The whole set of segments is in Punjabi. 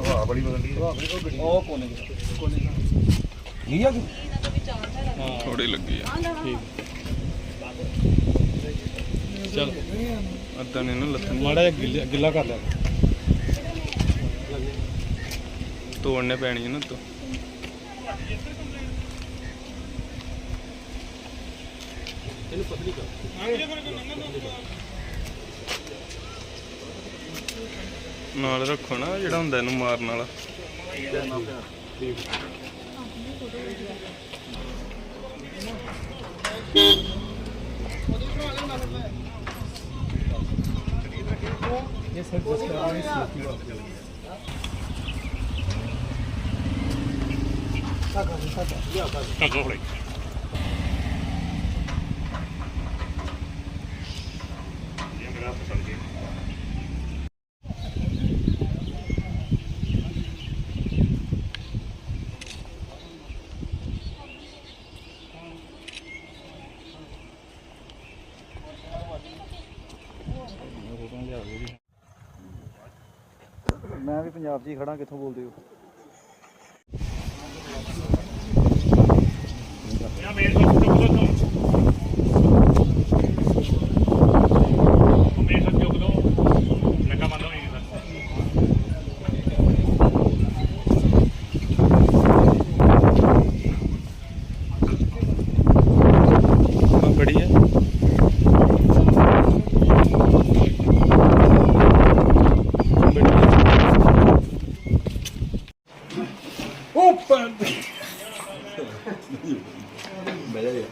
ਹਵਾ ਬੜੀ ਬਦਲਦੀ ਹੈ ਉਹ ਕੋਨੇ ਕੋਨੇ ਨਹੀਂ ਆ ਥੋੜੀ ਲੱਗੀ ਆ। ਚਲ। ਅੱਧਾ ਨੇ ਨਾ ਲੱਥਣ ਮਾੜਾ ਜਿਹਾ ਗਿੱਲਾ- ਕਰ ਲਿਆ। ਤੋੜਨੇ ਪੈਣੀ ਹੈ ਨਾ ਤੋ ਨਾਲ ਰੱਖੋ ਨਾ ਜਿਹੜਾ ਹੁੰਦਾ ਇਹਨੂੰ ਮਾਰਨ ਵਾਲਾ। ਇਹ ਸਰ ਮੈਂ ਵੀ ਪੰਜਾਬ 'ਚ ਹੀ ਖੜਾ ਕਿੱਥੋਂ ਬੋਲਦੇ ਹੋ ਬੜੀ ਹੈ ਬਹਿ ਜਾ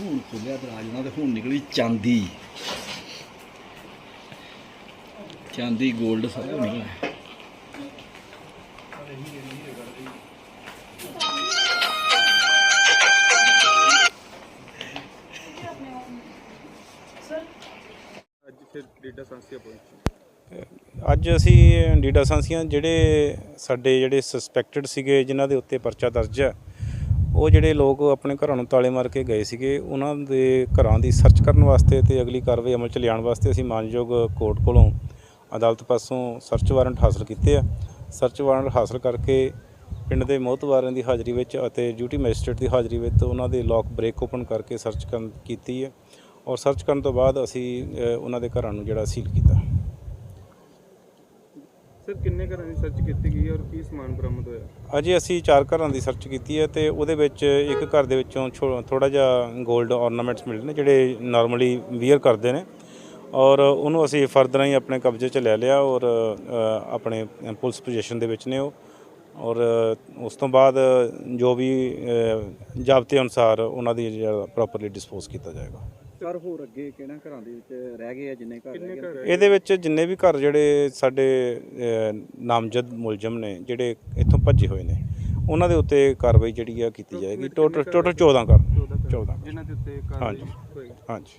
ਹੁਣ ਖੁੱਲਿਆ ਦਰਾਜ ਉਹਨਾਂ ਤੇ ਹੁਣ ਨਿਕਲੀ ਚਾਂਦੀ ਚਾਂਦੀ 골ਡ ਸਭ ਕੁਝ ਨਿਕਲਿਆ ਅੱਜ ਫਿਰ ਡੀਡਾ ਸੰਸੀਆ ਪਹੁੰਚੀ। ਅੱਜ ਅਸੀਂ ਡੀਡਾ ਸਾਂਸੀਆਂ ਜਿਹੜੇ ਸਾਡੇ ਜਿਹੜੇ ਸਸਪੈਕਟਡ ਸੀਗੇ, ਜਿਨ੍ਹਾਂ ਦੇ ਉੱਤੇ ਪਰਚਾ ਦਰਜ ਹੈ, ਉਹ ਜਿਹੜੇ ਲੋਕ ਆਪਣੇ ਘਰਾਂ ਨੂੰ ਤਾਲੇ ਮਾਰ ਕੇ ਗਏ ਸੀਗੇ, ਉਹਨਾਂ ਦੇ ਘਰਾਂ ਦੀ ਸਰਚ ਕਰਨ ਵਾਸਤੇ ਤੇ ਅਗਲੀ ਕਾਰਵਾਈ ਅਮਲ ਚ ਲਿਆਉਣ ਵਾਸਤੇ ਅਸੀਂ ਮਾਨਯੋਗ ਕੋਰਟ ਕੋਲੋਂ ਅਦਾਲਤ ਪਾਸੋਂ ਸਰਚ ਵਾਰੰਟ ਹਾਸਲ ਕੀਤੇ ਆ। ਸਰਚ ਵਾਰੰਟ ਹਾਸਲ ਕਰਕੇ ਪਿੰਡ ਦੇ ਮੋਹਤਵਾਰਾਂ ਦੀ ਹਾਜ਼ਰੀ ਵਿੱਚ ਅਤੇ ਡਿਊਟੀ ਮੈਜਿਸਟ੍ਰੇਟ ਦੀ ਹਾਜ਼ਰੀ ਵਿੱਚ ਉਹਨਾਂ ਦੇ ਲੋਕ ਬ੍ਰੇਕ ਓਪਨ ਕਰਕੇ ਸਰਚ ਕਰਨ ਕੀਤੀ ਹੈ। ਔਰ ਸਰਚ ਕਰਨ ਤੋਂ ਬਾਅਦ ਅਸੀਂ ਉਹਨਾਂ ਦੇ ਘਰਾਂ ਨੂੰ ਜਿਹੜਾ ਸੀਲ ਕੀਤਾ। ਸਰ ਕਿੰਨੇ ਘਰਾਂ ਦੀ ਸਰਚ ਕੀਤੀ ਗਈ ਔਰ ਕੀ ਸਮਾਨ ਬਰਾਮਦ ਹੋਇਆ? ਅਜੇ ਅਸੀਂ ਚਾਰ ਘਰਾਂ ਦੀ ਸਰਚ ਕੀਤੀ ਹੈ ਤੇ ਉਹਦੇ ਵਿੱਚ ਇੱਕ ਘਰ ਦੇ ਵਿੱਚੋਂ ਥੋੜਾ ਜਿਹਾ 골ਡ ornaments ਮਿਲੇ ਨੇ ਜਿਹੜੇ ਨਾਰਮਲੀ ਵੀਅਰ ਕਰਦੇ ਨੇ ਔਰ ਉਹਨੂੰ ਅਸੀਂ ਫਰਦਰ ਹੀ ਆਪਣੇ ਕਬਜ਼ੇ 'ਚ ਲੈ ਲਿਆ ਔਰ ਅ, ਆਪਣੇ ਪੁਲਿਸ ਪੋਜੀਸ਼ਨ ਦੇ ਵਿੱਚ ਨੇ ਉਹ ਔਰ ਉਸ ਤੋਂ ਬਾਅਦ ਜੋ ਵੀ ਅ, ਜ਼ਾਬਤੇ ਅਨੁਸਾਰ ਉਹਨਾਂ ਦੀ ਪ੍ਰੋਪਰਲੀ ਡਿਸਪੋਜ਼ ਕੀਤਾ ਜਾਏਗਾ। ਘਰ ਹੋਰ ਅੱਗੇ ਕਿਹੜਾ ਘਰਾਂ ਦੇ ਵਿੱਚ ਰਹਿ ਗਏ ਆ ਜਿੰਨੇ ਘਰ ਰਹਿ ਗਏ ਇਹਦੇ ਵਿੱਚ ਜਿੰਨੇ ਵੀ ਘਰ ਜਿਹੜੇ ਸਾਡੇ ਨਾਮਜ਼ਦ ਮੁਲਜ਼ਮ ਨੇ ਜਿਹੜੇ ਇੱਥੋਂ ਭੱਜੇ ਹੋਏ ਨੇ ਉਹਨਾਂ ਦੇ ਉੱਤੇ ਕਾਰਵਾਈ ਜਿਹੜੀ ਆ ਕੀਤੀ ਜਾਏਗੀ। ਟੋਟਲ ਟੋਟਲ 14 ਘਰ। 14 ਜਿਨ੍ਹਾਂ ਦੇ ਉੱਤੇ ਕਾਰਵਾਈ ਹਾਂਜੀ। ਹਾਂਜੀ।